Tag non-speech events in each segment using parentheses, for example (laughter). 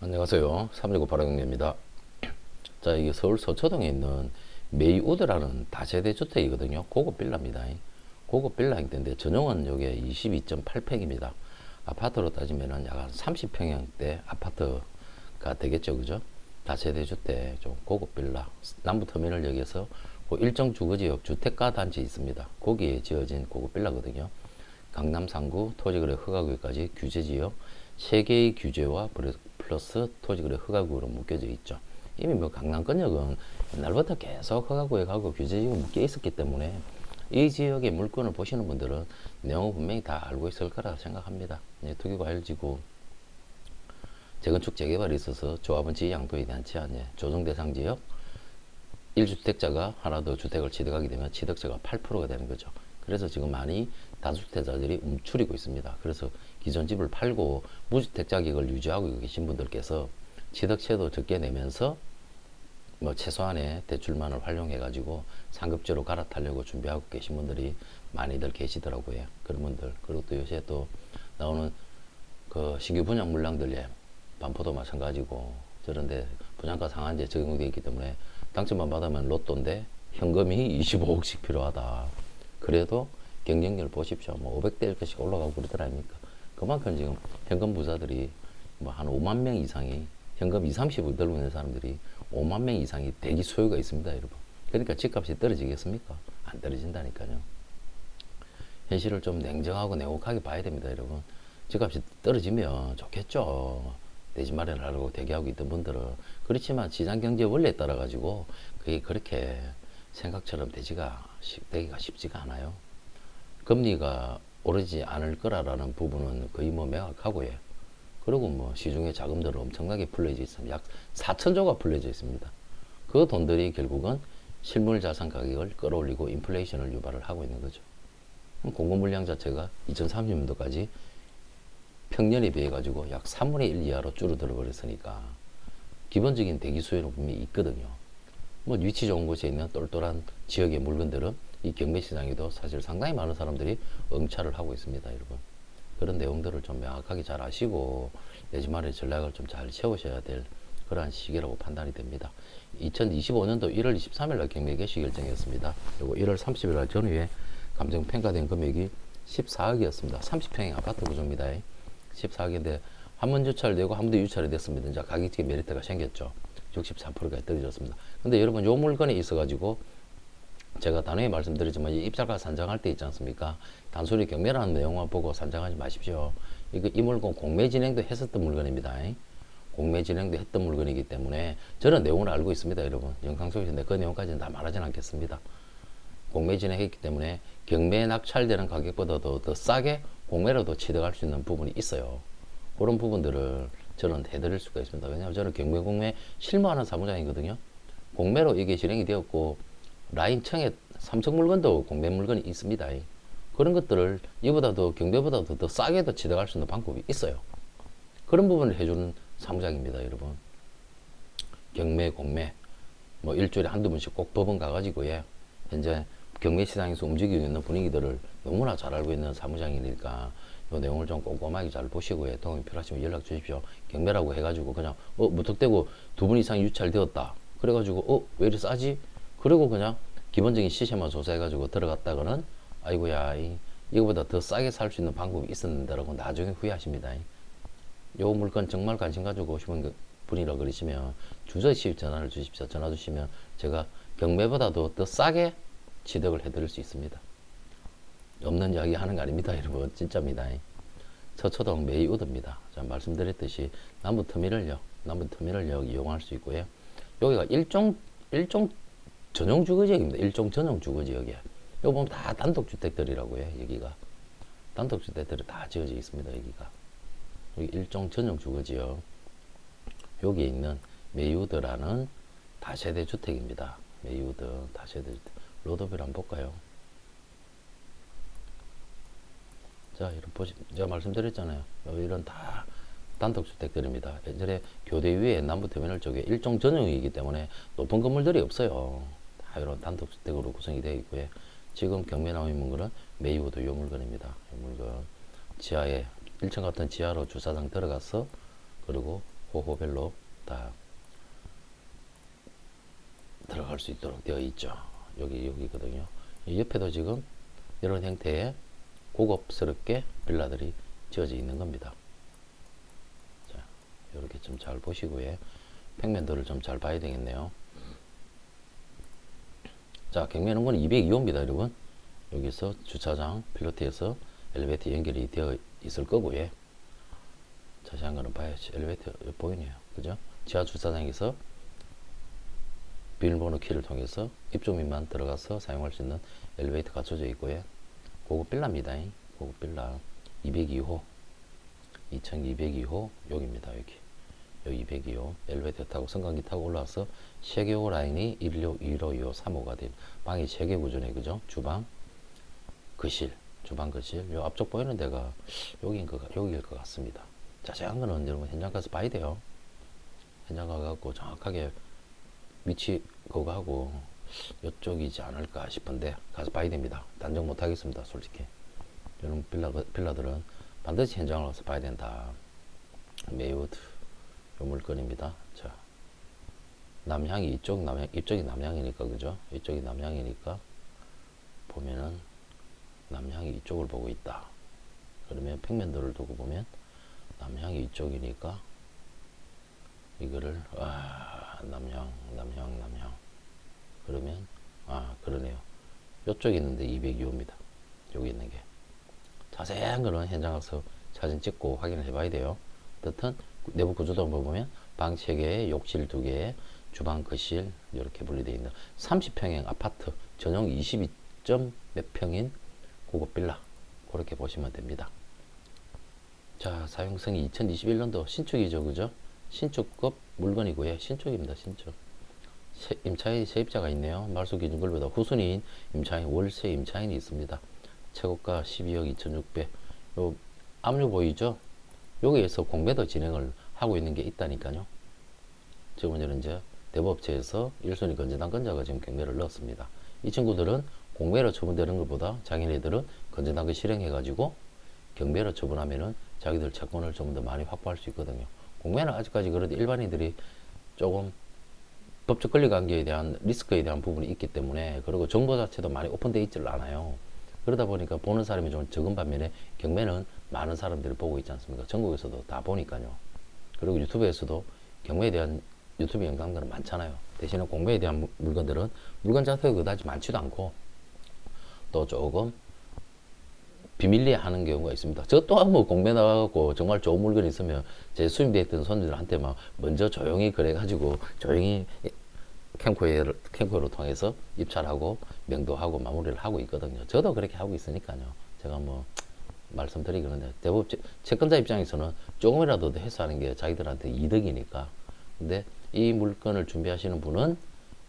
안녕하세요. 319 바라경례입니다. 자, 이게 서울 서초동에 있는 메이우드라는 다세대 주택이거든요. 고급 빌라입니다. 고급 빌라 형태인데 전용은 요게 22.8평입니다. 아파트로 따지면은 약한 30평형대 아파트가 되겠죠. 그죠? 다세대 주택, 좀 고급 빌라. 남부터미널역에서 그 일정 주거지역 주택가 단지 있습니다. 거기에 지어진 고급 빌라거든요. 강남 3구 토지거래 허가구역까지 규제지역 3개의 규제와 플러- 플러스 토지거래 허가구역으로 묶여져 있죠. 이미 뭐 강남권역은 옛날부터 계속 허가구역하고 규제지역 묶여 있었기 때문에 이 지역의 물건을 보시는 분들은 내용을 분명히 다 알고 있을 거라 생각합니다. 예, 투기과열지구 재건축 재개발이 있어서 조합원 지위 양도에 대한 제한, 예, 조정 대상 지역 1주택자가 하나 더 주택을 취득하게 되면 취득세가 8%가 되는 거죠. 그래서 지금 많이 다주택자들이 움츠리고 있습니다. 그래서 기존 집을 팔고 무주택 자격을 유지하고 계신 분들께서 취득세도 적게 내면서 뭐 최소한의 대출만을 활용해 가지고 상급지로 갈아타려고 준비하고 계신 분들이 많이들 계시더라고요. 그런 분들 그리고 또 요새 또 나오는 그 신규 분양 물량들 예 반포도 마찬가지고 저런데 분양가 상한제 적용되어 있기 때문에 당첨만 받으면 로또인데 현금이 (laughs) 25억씩 필요하다. 그래도 경쟁률 보십시오. 뭐 500대 1씩 올라가고 그러더라 아닙니까? 그만큼 지금 현금 부자들이 뭐 한 5만 명 이상이 현금 2, 30을 들고 있는 사람들이 5만 명 이상이 대기 소요가 있습니다, 여러분. 그러니까 집값이 떨어지겠습니까? 안 떨어진다니까요. 현실을 좀 냉정하고 냉혹하게 봐야 됩니다, 여러분. 집값이 떨어지면 좋겠죠. 내집 마련하려고 대기하고 있던 분들은. 그렇지만 시장 경제 원리에 따라 가지고 그게 그렇게 생각처럼 되지가, 쉽- 되기가 쉽지가 않아요. 금리가 오르지 않을 거라라는 부분은 거의 뭐 명확하고요. 그리고 뭐 시중에 자금들은 엄청나게 풀려져 있습니다. 약 4천조가 풀려져 있습니다. 그 돈들이 결국은 실물 자산 가격을 끌어올리고 인플레이션을 유발을 하고 있는 거죠. 공급 물량 자체가 2030년도까지 평년에 비해 가지고 약 3분의 1 이하로 줄어들어 버렸으니까 기본적인 대기 수요는 분명히 있거든요. 뭐 위치 좋은 곳에 있는 똘똘한 지역의 물건들은 이 경매 시장에도 사실 상당히 많은 사람들이 응찰을 하고 있습니다, 여러분. 그런 내용들을 좀 명확하게 잘 아시고 내 집만의 전략을 좀 잘 세우셔야 될 그러한 시기라고 판단이 됩니다. 2025년도 1월 23일 날 경매 개시 결정이었습니다. 그리고 1월 30일 날 전후에 감정 평가된 금액이 14억이었습니다. 30평의 아파트 구조입니다. 14억인데 한번 유찰 되고 한 번 더 유찰이 됐습니다. 이제 가격적인 메리트가 생겼죠. 64%가 떨어졌습니다. 근데 여러분 요 물건에 있어 가지고 제가 단호히 말씀드리지만 이 입찰가 산정할 때 있지 않습니까? 단순히 경매라는 내용만 보고 산정하지 마십시오. 이거 이 물건 공매 진행도 했었던 물건입니다. 공매 진행도 했던 물건이기 때문에 저는 내용을 알고 있습니다, 여러분. 영상 속에서 그 내용까지는 다 말하지는 않겠습니다. 공매 진행했기 때문에 경매에 낙찰되는 가격보다도 더 싸게 공매로도 취득할 수 있는 부분이 있어요. 그런 부분들을 저는 해드릴 수가 있습니다. 왜냐하면 저는 경매 공매 실무하는 사무장이거든요. 공매로 이게 진행이 되었고 라인청에 삼성 물건도 공매 물건이 있습니다. 그런 것들을 이보다도 경매보다도 더 싸게도 취득할 수 있는 방법이 있어요. 그런 부분을 해주는 사무장입니다, 여러분. 경매, 공매, 뭐 일주일에 한두 번씩 꼭 법원 가가지고 예, 현재 경매 시장에서 움직이고 있는 분위기들을 너무나 잘 알고 있는 사무장이니까 이 내용을 좀 꼼꼼하게 잘 보시고 예, 도움이 필요하시면 연락 주십시오. 경매라고 해가지고 그냥 어 무턱대고 두 분 이상 유찰되었다. 그래가지고 어 왜 이리 싸지? 그리고 그냥 기본적인 시세만 조사해가지고 들어갔다가는 아이고야 이, 이거보다 더 싸게 살 수 있는 방법이 있었는데라고 나중에 후회하십니다. 요 물건 정말 관심 가지고 오시는 그 분이라 그러시면 주저시 전화를 주십시오. 전화 주시면 제가 경매보다도 더 싸게 취득을 해드릴 수 있습니다. 없는 이야기 하는 거 아닙니다, 여러분. 진짜입니다. 서초동 메이우드입니다. 자, 말씀드렸듯이 남부 터미널역, 남부 터미널역 이용할 수 있고요. 여기가 일종 일종 전용 주거 지역입니다. 일종 전용 주거 지역이야. 여기 보면 다 단독주택들이라고 해, 여기가. 단독주택들이 다 지어져 있습니다, 여기가. 여기 일종 전용 주거 지역. 여기에 있는 메이우드라는 다세대 주택입니다. 메이우드 다세대 주택. 로드뷰를 한번 볼까요? 자, 이런 보시, 제가 말씀드렸잖아요. 이런 다 단독주택들입니다. 예전에 교대 위에 남부터미널 쪽에 일종 전용이기 때문에 높은 건물들이 없어요. 다 이런 단독주택으로 구성이 되어 있고요. 지금 경매 나와 있는 거는 메이우드 요 물건입니다. 요 물건 지하에 1층 같은 지하로 주차장 들어가서 그리고 호호별로 다 들어갈 수 있도록 되어 있죠. 여기 여기거든요. 이 옆에도 지금 이런 형태의 고급스럽게 빌라들이 지어져 있는 겁니다. 자, 이렇게 좀 잘 보시고요. 평면도를 좀 잘 봐야 되겠네요. 자, 경매는 202호입니다, 여러분. 여기서 주차장 필로티에서 엘리베이터 연결이 되어 있을 거고요. 자세한 거는 봐야지. 엘리베이터 보이네요. 그죠? 지하 주차장에서 비밀번호 키를 통해서 입주민만 들어가서 사용할 수 있는 엘리베이터 갖춰져 있고요. 고급 빌라입니다. 고급 빌라 202호 2202호 여기입니다. 여기 여기 202호 엘리베이터 타고 성강기 타고 올라와서 세개호 라인이 1호, 2호, 2호, 3호가 됩니다. 방이 세 개 구조네 그죠? 주방, 거실, 주방, 거실. 요 앞쪽 보이는 데가 여기인 것, 같- 여기일 것 같습니다. 자세한 거는 여러분 현장 가서 봐야 돼요. 현장 가갖고 정확하게 위치 그거 하고 이쪽이지 않을까 싶은데 가서 봐야 됩니다. 단정 못 하겠습니다. 솔직히 이런 빌라 빌라들은 반드시 현장을 가서 봐야 된다. 메이우드 요 물건입니다. 자 남향이 이쪽 남향 이쪽이 남향이니까 그죠? 이쪽이 남향이니까 보면은 남향이 이쪽을 보고 있다. 그러면 평면도를 두고 보면 남향이 이쪽이니까 이거를 아 남향 남향 남향 그러면 아 그러네요 요쪽에 있는데 202호입니다 여기 있는 게 자세한 거는 현장 가서 사진 찍고 확인을 해 봐야 돼요 어떻든 내부 구조도 보면 방 3개 욕실 2개 주방 거실 이렇게 분리되어 있는 30평형 아파트 전용 22점 몇 평인 고급 빌라 그렇게 보시면 됩니다 자, 사용성이 2021년도 신축이죠, 그죠? 신축급 물건이고요. 신축입니다, 신축. 세- 임차인 세입자가 있네요. 말소 기준급보다 후순위인 임차인 월세 임차인이 있습니다. 최고가 12억 2,600. 요 압류 보이죠? 여기에서 공매도 진행을 하고 있는 게 있다니까요. 지금 저는 이제 대법체에서 1순위 건재당 건자가 지금 경매를 넣었습니다. 이 친구들은 공매로 처분되는 것보다 자기네들은 건재당을 실행해가지고 경매로 처분하면은 자기들 채권을 좀 더 많이 확보할 수 있거든요. 공매는 아직까지 그래도 일반인들이 조금 법적 권리 관계에 대한 리스크에 대한 부분이 있기 때문에 그리고 정보 자체도 많이 오픈되어 있질 않아요. 그러다 보니까 보는 사람이 좀 적은 반면에 경매는 많은 사람들이 보고 있지 않습니까? 전국에서도 다 보니까요. 그리고 유튜브에서도 경매에 대한 유튜브 영상들은 많잖아요. 대신에 공매에 대한 물- 물건들은 물건 자체가 그다지 많지도 않고 또 조금 비밀리에 하는 경우가 있습니다. 저 또한 뭐 공매 나가고 정말 좋은 물건이 있으면 제 있던 손님들한테 막 먼저 조용히 그래가지고 조용히 캠코에를 캠코를 통해서 입찰하고 명도하고 마무리를 하고 있거든요. 저도 그렇게 하고 있으니까요. 제가 뭐 말씀드리기는 대부분 채- 채권자 입장에서는 조금이라도 더 해소하는 게 자기들한테 이득이니까. 근데 이 물건을 준비하시는 분은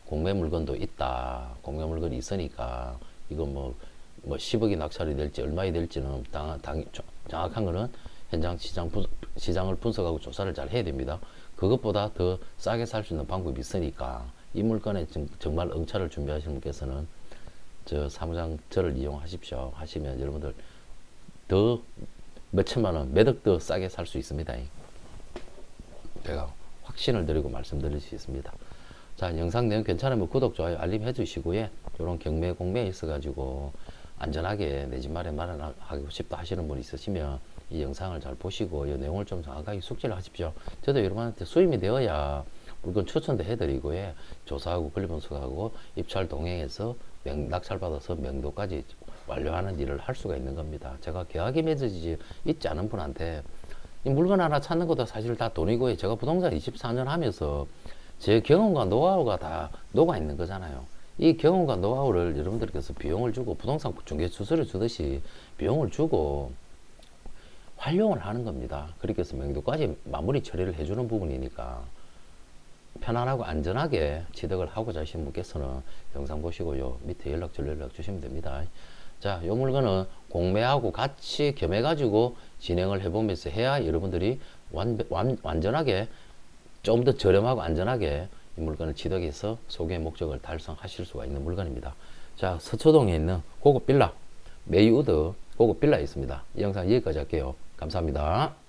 공매 물건도 있다. 공매 물건이 있으니까 이거 뭐, 뭐 10억이 낙찰이 될지 얼마이 될지는 당, 당, 조- 정확한 거는 현장 시장 분, 시장을 분석하고 조사를 잘 해야 됩니다. 그것보다 더 싸게 살 수 있는 방법이 있으니까 정, 정말 응찰을 준비하시는 분께서는 저 사무장 저를 이용하십시오. 하시면 여러분들 더 몇 천만 원, 몇 억 더 싸게 살 수 있습니다. 제가 확신을 드리고 말씀드릴 수 있습니다. 자, 영상 내용 괜찮으면 구독, 좋아요, 알림 해주시고요. 이런 경매, 공매에 있어가지고 안전하게 내 집 마련 마련하고 싶다 하시는 분 있으시면 이 영상을 잘 보시고 이 내용을 좀 정확하게 숙지를 하십시오. 저도 여러분한테 수임이 되어야 물건 추천도 해드리고요. 조사하고 권리 분석하고 입찰 동행해서 명, 낙찰받아서 명도까지 완료하는 일을 할 수가 있는 겁니다. 제가 계약이 맺어지지 있지 않은 분한테 이 물건 하나 찾는 것도 사실 다 돈이고 요. 제가 부동산 24년 하면서 제 경험과 노하우가 다 녹아 있는 거잖아요. 이 경험과 노하우를 여러분들께서 비용을 주고 부동산 중개 수수료 주듯이 비용을 주고 활용을 하는 겁니다. 그렇게 해서 명도까지 마무리 처리를 해주는 부분이니까 편안하고 안전하게 취득을 하고자 하시는 분께서는 영상 보시고 요. 밑에 연락처 연락 주시면 됩니다. 자, 요 물건은 공매하고 같이 겸해 가지고 진행을 해보면서 해야 여러분들이 완, 완, 완전하게 좀 더 저렴하고 안전하게 이 물건을 취득해서 소개의 목적을 달성하실 수가 있는 물건입니다. 자, 서초동에 있는 고급 빌라, 메이우드 고급 빌라에 있습니다. 이 영상 여기까지 할게요. 감사합니다.